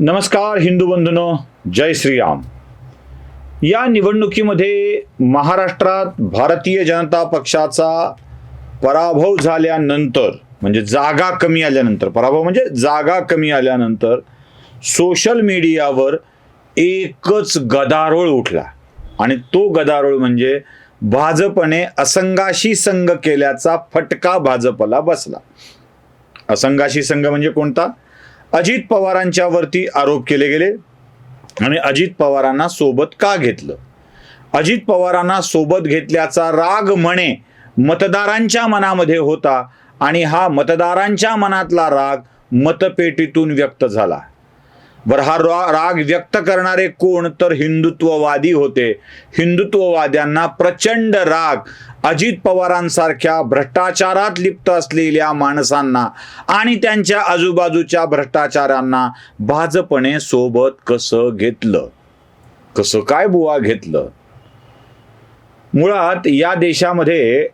नमस्कार हिंदू बंधूंनो. जय श्रीराम. या निवडणुकीमध्ये महाराष्ट्रात भारतीय जनता पक्षाचा पराभव झाल्यानंतर म्हणजे जागा कमी आल्यानंतर पराभव म्हणजे जागा कमी आल्यानंतर सोशल मीडियावर एकच गदारोळ उठला. आणि तो गदारोळ म्हणजे भाजपने असंगाशी संघ केल्याचा फटका भाजपला बसला. असंगाशी संघ म्हणजे कोणता? अजित पवारांच्या वरती आरोप केले गेले आणि अजित पवारांना सोबत का घेतलं? अजित पवारांना सोबत घेतल्याचा राग म्हणे मतदारांच्या मनामध्ये होता आणि हा मतदारांच्या मनातला राग मतपेटीतून व्यक्त झाला. बरं हा राग व्यक्त करणारे कोण? तर हिंदुत्ववादी होते. हिंदुत्ववाद्यांना प्रचंड राग अजित पवारांसारख्या भ्रष्टाचारात लिप्त असलेल्या माणसांना आणि त्यांच्या आजूबाजूच्या भ्रष्टाचारांना भाजपने सोबत कसं घेतलं? कसं काय बुवा घेतलं? मुळात या देशामध्ये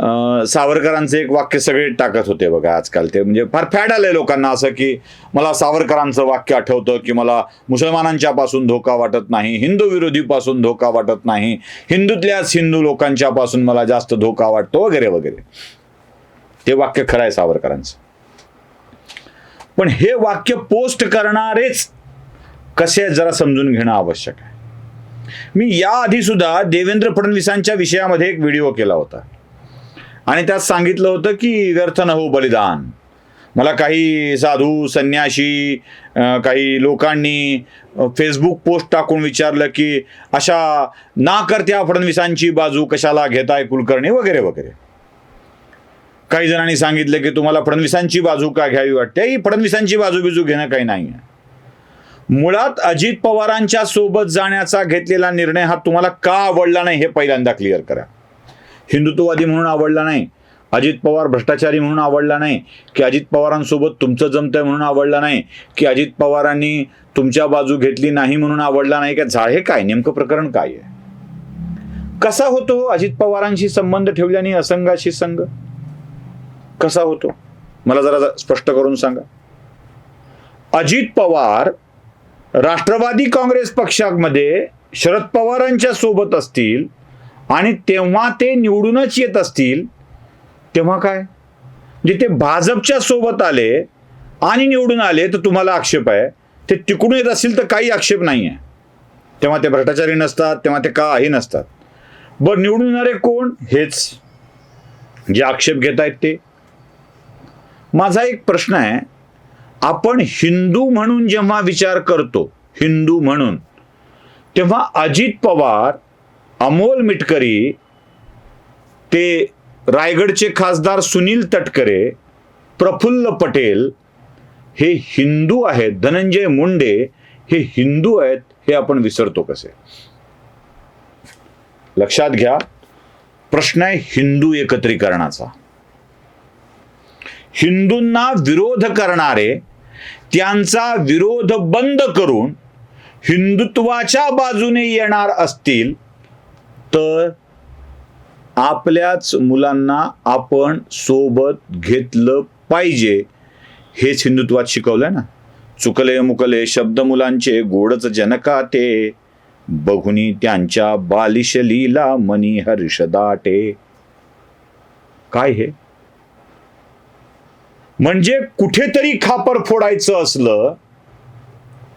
सावरकरांचं एक वाक्य सगळे टाकत होते बघा आजकाल. ते म्हणजे फार फॅड आलंय लोकांना असं की मला सावरकरांचं वाक्य आठवतं की मला मुसलमानांच्या पासून धोका वाटत नाही हिंदू विरोधी पासून धोका वाटत नाही हिंदूतल्याच हिंदू लोकांच्या पासून मला जास्त धोका वाटतो वगैरे वगैरे. ते वाक्य खरं आहे सावरकरांचं. पण हे वाक्य पोस्ट करणारेच कसे आहेत जरा समजून घेणं आवश्यक आहे. मी याआधी सुद्धा देवेंद्र फडणवीसांच्या विषयामध्ये एक व्हिडिओ केला होता. आणि त्यात सांगितलं होतं की व्यर्थ न हो बलिदान. मला काही साधू संन्याशी काही लोकांनी फेसबुक पोस्ट टाकून विचारलं की अशा ना करत्या फडणवीसांची बाजू कशाला घेताय कुलकर्णी वगैरे वगैरे. काही जणांनी सांगितलं की तुम्हाला फडणवीसांची बाजू का घ्यावी वाटते? ही फडणवीसांची बाजू बिजू घेणं काही नाही आहे. मुळात अजित पवारांच्या सोबत जाण्याचा घेतलेला निर्णय हा तुम्हाला का आवडला नाही हे पहिल्यांदा क्लिअर करा. हिंदुत्ववादी म्हणून आवडला नाही. अजित पवार भ्रष्टाचारी म्हणून आवडला नाही. की अजित पवारांसोबत तुमचं जमतंय म्हणून आवडला नाही. की अजित पवारांनी तुमच्या बाजू घेतली नाही म्हणून आवडला नाही. का झा हे काय? नेमकं प्रकरण काय आहे? कसा होतो अजित पवारांशी संबंध ठेवल्याने असंघाशी संघ कसा होतो? मला जरा स्पष्ट करून सांगा. अजित पवार राष्ट्रवादी काँग्रेस पक्षामध्ये शरद पवारांच्या सोबत असतील आणि तेव्हा ते निवडूनच येत असतील तेव्हा काय? जे ते भाजपच्या सोबत आले आणि निवडून आले तर तुम्हाला आक्षेप आहे. ते तिकडून येत असतील तर काही आक्षेप नाही आहे तेव्हा ते भ्रष्टाचारी नसतात तेव्हा ते काही नसतात. बरं निवडून येणारे कोण? हेच. जे आक्षेप घेत आहेत ते. माझा एक प्रश्न आहे आपण हिंदू म्हणून जेव्हा विचार करतो हिंदू म्हणून तेव्हा अजित पवार अमोल मिटकरी ते रायगडचे खासदार सुनील तटकरे प्रफुल्ल पटेल हे हिंदू आहेत धनंजय मुंडे हे हिंदू आहेत हे आपण विसरतो कसे? लक्षात घ्या प्रश्न आहे हिंदू एकत्रीकरणाचा. हिंदूंना विरोध करणारे त्यांचा विरोध बंद करून हिंदुत्वाच्या बाजूने येणार असतील तर आपल्याच मुलांना आपण सोबत घेतलं पाहिजे. हेच हिंदुत्वात शिकवलंय ना. चुकले मुकले शब्द मुलांचे गोडच जनका ते बघुनी त्यांच्या बालिश लीला मनी हर्ष दाटे. काय हे? म्हणजे कुठेतरी खापर फोडायचं असलं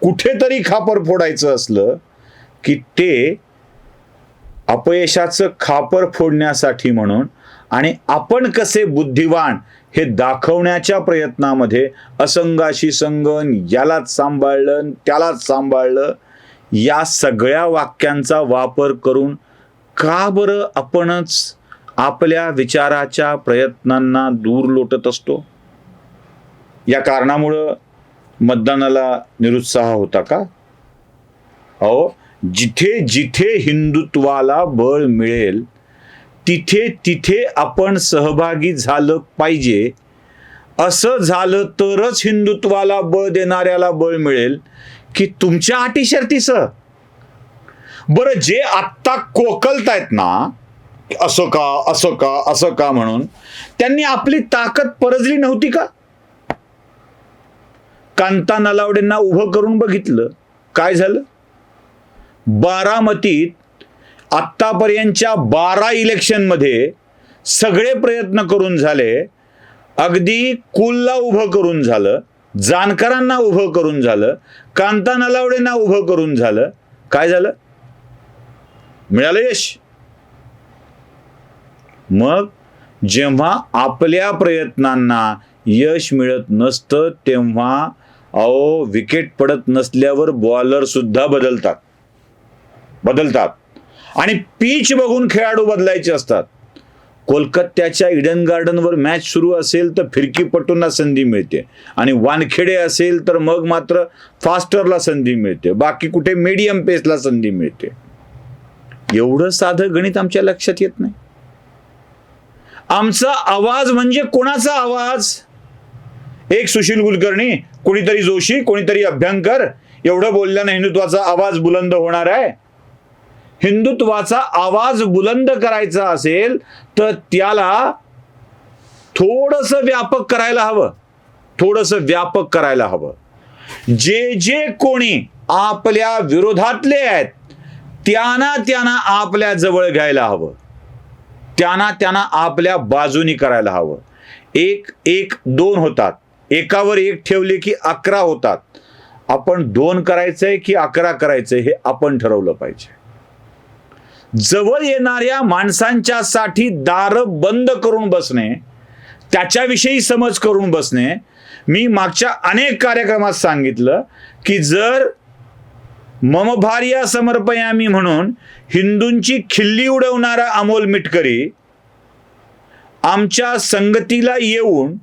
कुठेतरी खापर फोडायचं असलं की ते अपयशाचं खापर फोडण्यासाठी म्हणून आणि आपण कसे बुद्धिवान हे दाखवण्याच्या प्रयत्नामध्ये असंगाशी संगन यालाच सांभाळलं त्यालाच सांभाळलं या सगळ्या वाक्यांचा वापर करून का बरं आपणच आपल्या विचाराच्या प्रयत्नांना दूर लोटत असतो? या कारणामुळं मतदानाला निरुत्साह होता का? अहो जिथे जिथे हिंदुत्वाला बळ मिळेल तिथे तिथे आपण सहभागी झालं पाहिजे. असं झालं तरच हिंदुत्वाला बळ देणाऱ्याला बळ मिळेल की तुमच्या अटी शर्तीसह बरं जे आत्ता कोकलतायत ना असं का असं का असं का म्हणून त्यांनी आपली ताकद परजली नव्हती का? कांता नलावडेंना उभं करून बघितलं. काय झालं? बारामतीत आत्तापर्यंतच्या बारा इलेक्शनमध्ये सगळे प्रयत्न करून झाले. अगदी कुलला उभं करून झालं. जानकरांना उभं करून झालं. कांता नलावडेंना उभं करून झालं. काय झालं? मिळालं यश. मग जेव्हा आपल्या प्रयत्नांना यश मिळत नसतं तेव्हा अहो विकेट पडत नसल्यावर बॉलर सुद्धा बदलतात. बदलतात. आणि पीच बघून खेळाडू बदलायचे असतात. कोलकात्याच्या इडन गार्डनवर मॅच सुरू असेल तर फिरकीपटूंना संधी मिळते. आणि वानखेडे असेल तर मग मात्र फास्टरला संधी मिळते. बाकी कुठे मीडियम पेसला संधी मिळते. एवढं साधं गणित आमच्या लक्षात येत नाही. आमचा आवाज म्हणजे कोणाचा आवाज? एक सुशील कुलकर्णी कोणीतरी जोशी कोणीतरी अभ्यंकर. एवढं बोलल्यानं हिंदुत्वाचा आवाज बुलंद होणार आहे. हिंदुत्वाचा आवाज बुलंद करायचा असेल तर त्याला थोडस व्यापक करायला हवं. थोडस व्यापक करायला हवं. जे जे कोणी आपल्या विरोधातले आहेत त्यांना त्यांना आपल्या जवळ घ्यायला हवं. त्यांना त्यांना आपल्या बाजूनी करायला हवं. एक एक दोन होतात. एकावर एक ठेवले की अकरा होतात. आपण दोन करायचंय की अकरा करायचंय हे आपण ठरवलं पाहिजे. जवळ येणाऱ्या माणसांच्या साठी दार बंद करून बसणे त्याच्याविषयी समज करून बसणे मी मागच्या अनेक कार्यक्रमात सांगितलं की जर मम भार्या समर्पयामी म्हणून हिंदूंची खिल्ली उडवणारा अमोल मिटकरी आमच्या संगतीला येऊन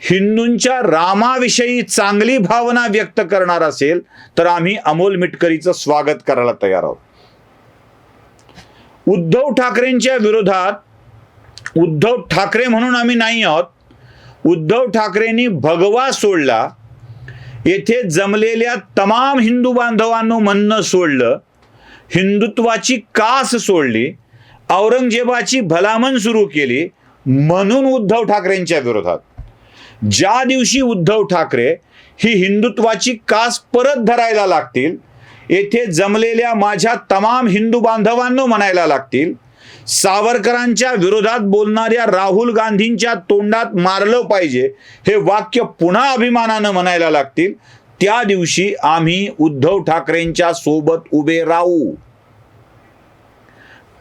हिंदूंच्या रामाविषयी चांगली भावना व्यक्त करणार असेल तर आम्ही अमोल मिटकरीचं स्वागत करायला तयार आहोत. उद्धव ठाकरेंच्या विरोधात उद्धव ठाकरे म्हणून आम्ही नाही आहोत. उद्धव ठाकरेंनी भगवा सोडला. येथे जमलेल्या तमाम हिंदू बांधवांनो म्हणणं सोडलं. हिंदुत्वाची कास सोडली. औरंगजेबाची भलामण सुरू केली. म्हणून उद्धव ठाकरेंच्या विरोधात. ज्या दिवशी उद्धव ठाकरे ही हिंदुत्वाची कास परत धरायला लागतील येथे जमलेल्या माझ्या तमाम हिंदू बांधवांनो म्हणायला लागतील सावरकरांच्या विरोधात बोलणाऱ्या राहुल गांधींच्या तोंडात मारलं पाहिजे हे वाक्य पुन्हा अभिमानानं म्हणायला लागतील त्या दिवशी आम्ही उद्धव ठाकरेंच्या सोबत उभे राहू.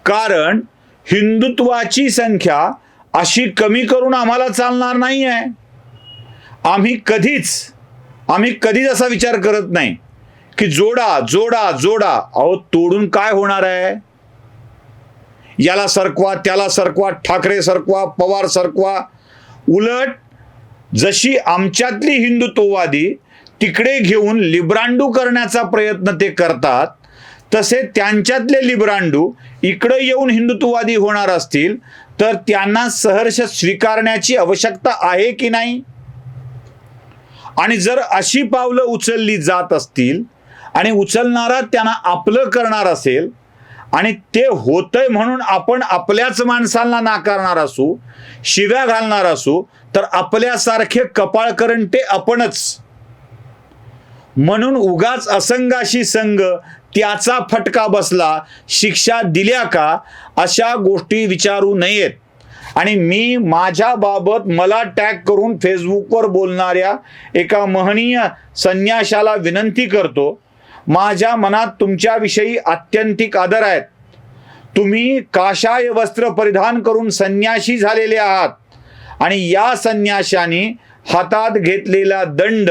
कारण हिंदुत्वाची संख्या अशी कमी करून आम्हाला चालणार नाही आहे आम्ही कधीच आम्ही कधीच असा विचार करत नाही. की जोडा जोडा जोडा. अहो तोडून काय होणार आहे? याला सरकवा त्याला सरकवा ठाकरे सरकवा पवार सरकवा. उलट जशी आमच्यातली हिंदुत्ववादी तिकडे घेऊन लिब्रांडू करण्याचा प्रयत्न ते करतात तसे त्यांच्यातले लिब्रांडू इकडे येऊन हिंदुत्ववादी होणार असतील तर त्यांना सहर्ष स्वीकारण्याची आवश्यकता आहे की नाही? आणि जर अशी पावलं उचलली जात असतील आणि उचलणारा त्यांना आपलं करणार असेल आणि ते होतंय म्हणून आपण आपल्याच माणसांना नाकारणार असू शिव्या घालणार असू तर आपल्यासारखे कपाळकरंटे आपणच. म्हणून उगाच असंगाशी संघ त्याचा फटका बसला शिक्षा दिल्या का अशा गोष्टी विचारू नयेत. आणि मी माझ्याबाबत मला टॅग करून फेसबुकवर बोलणाऱ्या एका महनीय संन्याशाला विनंती करतो माझ्या मनात तुमच्याविषयी आत्यंतिक आदर आहेत. तुम्ही काशाय वस्त्र परिधान करून संन्याशी झालेले आहात. आणि या संन्याशाने हातात घेतलेला दंड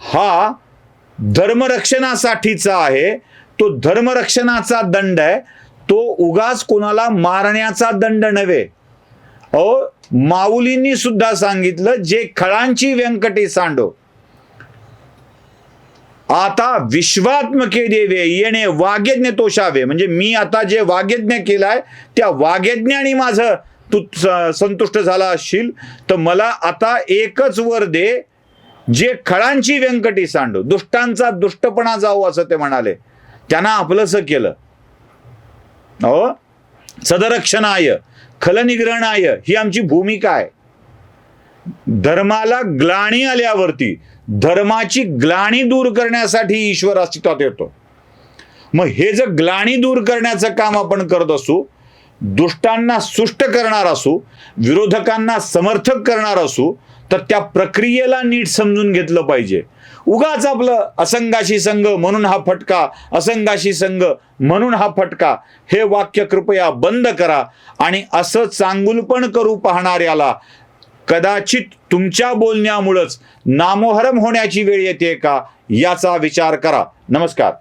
हा धर्मरक्षणासाठीचा आहे. तो धर्मरक्षणाचा दंड आहे. तो उगाच कोणाला मारण्याचा दंड नव्हे. अहो माऊलींनी सुद्धा सांगितलं जे खळांची व्यंकटी सांडो आता विश्वात्मके देवे येणे वाग्यज्ञ तोषावे. म्हणजे मी आता जे वाग्यज्ञ केलाय त्या वाग्यज्ञाने माझं तू संतुष्ट झाला असशील तर मला आता एकच वर दे जे खळांची व्यंकटी सांडू. दुष्टांचा दुष्टपणा जाऊ असं ते म्हणाले. त्यांना आपलंस केलं. हो सदरक्षणाय खलनिग्रहणाय ही आमची भूमिका आहे. धर्माला ग्लाणी आल्यावरती धर्माची ग्लाणी दूर करण्यासाठी ईश्वर अस्तित्वात येतो. मग हे जर ग्लाणी दूर करण्याचं काम आपण करत असू दुष्टांना सुष्ट करणार असू विरोधकांना समर्थक करणार असू तर त्या प्रक्रियेला नीट समजून घेतलं पाहिजे. उगाच आपलं असंगाशी संघ म्हणून हा फटका असंगाशी संघ म्हणून हा फटका हे वाक्य कृपया बंद करा आणि असं चांगुलपण करू पाहणाऱ्याला कदाचित तुमच्या बोलण्यामुळंच नामोहरम होण्याची वेळ येते का? याचा विचार करा. नमस्कार.